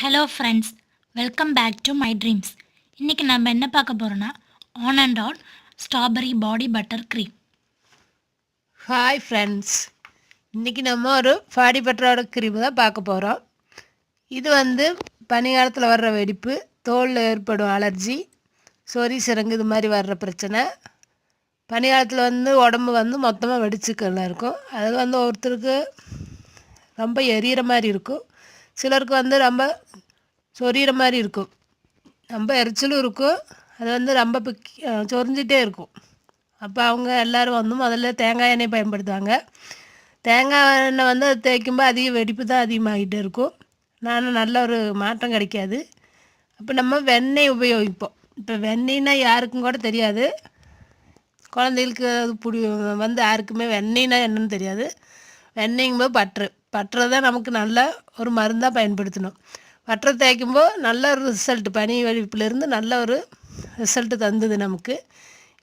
Hello friends welcome back to my dreams இன்றைக்கி நம்ம என்ன பார்க்க போகிறோன்னா on and on strawberry body butter cream hi friends இன்றைக்கி நம்ம ஒரு பாடி பட்டரோட க்ரீம் தான் பார்க்க போகிறோம் இது வந்து பனிகாலத்தில் வர்ற வெடிப்பு தோலில் ஏற்படும் அலர்ஜி சொறி சிறங்கு இது மாதிரி வர்ற பிரச்சனை. பனிகாலத்தில் வந்து உடம்பு வந்து மொத்தமாக வெடிச்சுக்கெல்லாம் இருக்கும். அது வந்து ஒருத்தருக்கு ரொம்ப எரியிற மாதிரி இருக்கும். சிலருக்கு வந்து ரொம்ப சொரியிற மாதிரி இருக்கும். ரொம்ப எரிச்சலும் இருக்கும். அது வந்து ரொம்ப பிக்கி சொரிஞ்சிட்டே இருக்கும். அப்போ அவங்க எல்லோரும் வந்து முதல்ல தேங்காய் எண்ணெய் பயன்படுத்துவாங்க. தேங்காய் எண்ணெய் வந்து அது தேய்க்கும்போது அதிக வெடிப்பு தான் அதிகமாகிட்டே இருக்கும். நானும் நல்ல ஒரு மாற்றம் கிடைக்காது. அப்போ நம்ம வெண்ணெய் உபயோகிப்போம். இப்போ வெண்ணெய்னா யாருக்கும் கூட தெரியாது. குழந்தைகளுக்கு அது பிடி வந்து யாருக்குமே வெண்ணெய்னா என்னன்னு தெரியாது. வெண்ணெய்ங்கும்போது பற்று. பற்றை தான் நமக்கு நல்ல ஒரு மருந்தாக பயன்படுத்தணும். பற்றை தேய்க்கும்போது நல்ல ஒரு ரிசல்ட் பனி வெடிப்புலேருந்து நல்ல ஒரு ரிசல்ட்டு தந்தது நமக்கு.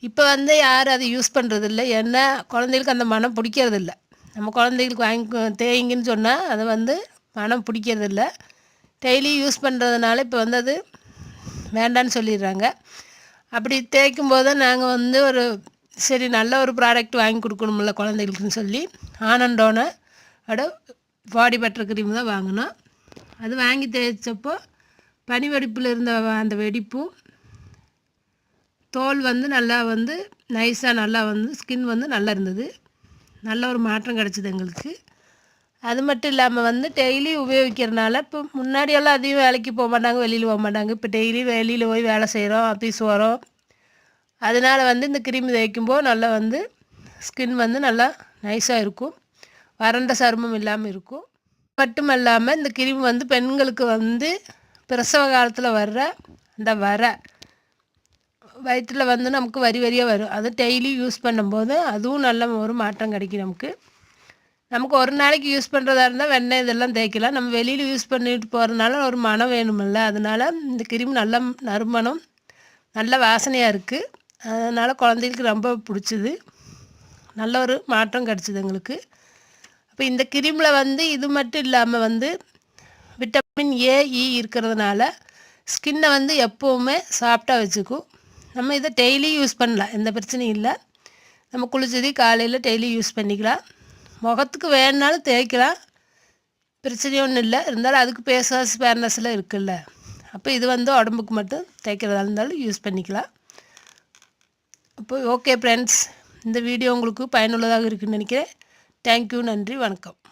இப்போ வந்து யாரும் அதை யூஸ் பண்ணுறதில்ல ஏன்னா குழந்தைகளுக்கு அந்த மனம் பிடிக்கிறதில்ல. நம்ம குழந்தைகளுக்கு வாங்கி தேய்ங்கன்னு சொன்னால் அதை வந்து மனம் பிடிக்கிறதில்ல. டெய்லி யூஸ் பண்ணுறதுனால இப்போ வந்து அது வேண்டான்னு சொல்லிடுறாங்க. அப்படி தேய்க்கும் போது நாங்கள் வந்து ஒரு சரி நல்ல ஒரு ப்ராடக்ட் வாங்கி கொடுக்கணுமில்ல குழந்தைகளுக்குன்னு சொல்லி. ஆனண்டோன அட பாடி பட்டர் க்ரீம் தான் வாங்கினோம். அது வாங்கி தேய்ச்சப்போ பனி வெடிப்பில் இருந்த அந்த வெடிப்பும் தோல் வந்து நல்லா வந்து நைஸாக நல்லா வந்து ஸ்கின் வந்து நல்லா இருந்தது. நல்ல ஒரு மாற்றம் கிடச்சிது எங்களுக்கு. அது மட்டும் இல்லாமல் வந்து டெய்லி உபயோகிக்கிறனால இப்போ முன்னாடியெல்லாம் அதிகம் வேலைக்கு போக மாட்டாங்க வெளியில் போக மாட்டாங்க. இப்போ டெய்லி வெளியில் போய் வேலை செய்கிறோம் ஆஃபீஸ் வரோம் அதனால் வந்து இந்த க்ரீம் தேய்க்கும்போது நல்லா வந்து ஸ்கின் வந்து நல்லா நைஸாக இருக்கும். வறண்ட சருமம் இல்லாமல் இருக்கும். மட்டுமல்லாமல் இந்த கிருமி வந்து பெண்களுக்கு வந்து பிரசவ காலத்தில் வர்ற அந்த வர வயிற்றில் வந்து நமக்கு வரி வரியாக வரும். அது டெய்லி யூஸ் பண்ணும்போது அதுவும் நல்ல ஒரு மாற்றம் கிடைக்கும் நமக்கு. நமக்கு ஒரு நாளைக்கு யூஸ் பண்ணுறதா இருந்தால் வெண்ணெய் இதெல்லாம் தேய்க்கலாம். நம்ம வெளியில் யூஸ் பண்ணிட்டு போகிறதுனால ஒரு மனம் வேணுமில்ல அதனால் இந்த கிருமி நல்ல நறுமணம் நல்ல வாசனையாக இருக்குது அதனால் குழந்தைகளுக்கு ரொம்ப பிடிச்சிது. நல்ல ஒரு மாற்றம் கிடச்சிது எங்களுக்கு. அப்போ இந்த கிரீமில் வந்து இது மட்டும் இல்லாமல் வந்து விட்டமின் ஏ இ இருக்கிறதுனால ஸ்கின்னை வந்து எப்போவுமே சாஃப்டாக வச்சுக்கும். நம்ம இதை டெய்லி யூஸ் பண்ணலாம். எந்த பிரச்சனையும் இல்லை. நம்ம குளிச்சது காலையில் டெய்லி யூஸ் பண்ணிக்கலாம். முகத்துக்கு வேணுனாலும் தேய்க்கலாம். பிரச்சனை ஒன்றும் இல்லை. இருந்தாலும் அதுக்கு பேசாஸ் பேர்னஸ்லாம் இருக்குல்ல. அப்போ இது வந்து உடம்புக்கு மட்டும் தேய்க்கிறதா இருந்தாலும் யூஸ் பண்ணிக்கலாம். அப்போ ஓகே ஃப்ரெண்ட்ஸ் இந்த வீடியோ உங்களுக்கு பயனுள்ளதாக இருக்குதுன்னு நினைக்கிறேன். தேங்க்யூ நன்றி வணக்கம்.